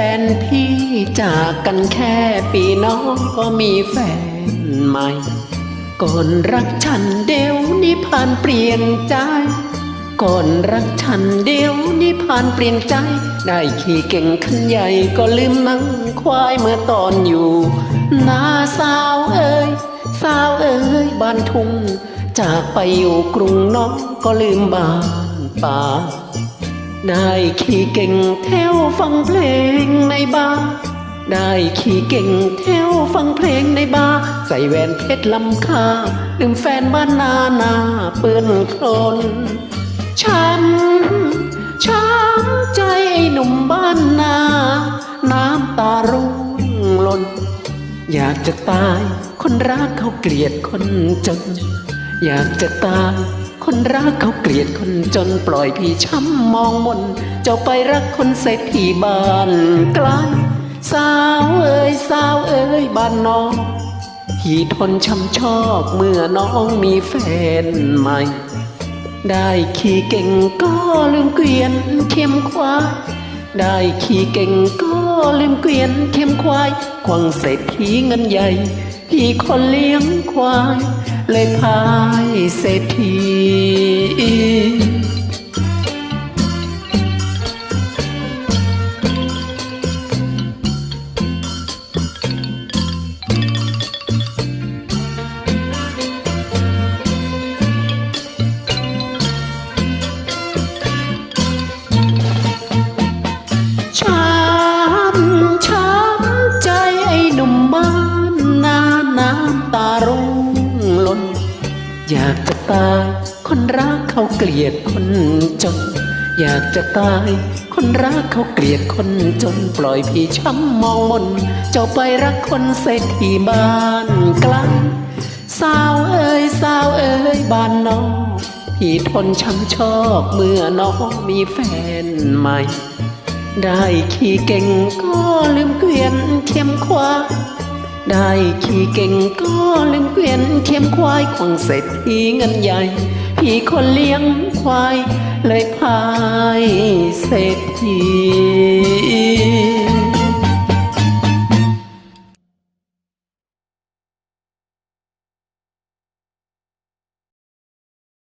แฟนพี่จากันแค่ปีน้องก็มีแฟนใหม่ ก่อนรักฉันเดี๋ยวนี้ผ่านเปลี่ยนใจ ก่อนรักฉันเดี๋ยวนี้ผ่านเปลี่ยนใจ ได้ขี่เก่งขันใหญ่ก็ลืมนั่งควายเมื่อตอนอยู่นาสาวเอ้ยสาวเอ้ยบ้านทุ่งจากไปอยู่กรุงน้องก็ลืมบ้านป่า ได้ขี่เก่งแถวฟังเพลงในบาร์ได้ขี่เก่งแถวฟังเพลงในบาร์ใส่แหวนเพชรลำค่าลืมแฟนบ้านนาหนาเปื้อนโคลนช้ำช้ำใจหนุ่มบ้านนา น้ำตาร่วงหล่นอยากจะตายคนรักเขาเกลียดคนจน อยากจะตาย คนรักเขาเกลียดคนจนปล่อยพี่ช้ำมองมน เจ้าไปรักคนเศรษฐีบ้านไกลสาวเอ้ยสาวเอ้ยบ้านน้องพี่ทนช้ำชอบเมื่อน้องมีแฟนใหม่ ได้ขี่เก่งก็ลืมเกวียนเข็มควายได้ขี่เก่งก็ลืมเกวียนเข็มควายควงเศรษฐีเงินใหญ่ พี่คนเลี้ยงควาย เลยพายเศรษฐี อยากจะตาย คนรักเขาเกลียดคนจน อยากจะตาย คนรักเขาเกลียดคนจน ปล่อยพี่ช้ำมองมน เจ้าไปรักคนเศรษฐีบ้านไกลสาวเอ้ยสาวเอ้ยบ้านน้องพี่ทนช้ำชอบเมื่อน้องมีแฟนใหม่ ได้ขี่เก่งก็ลืมเกวียนเทียมควา ได้ขี่เก่งก็ลืมเกวียนเทียมควายควงเสร็จทีเงินใหญ่ พี่คนเลี้ยงควาย เลยพายเศรษฐี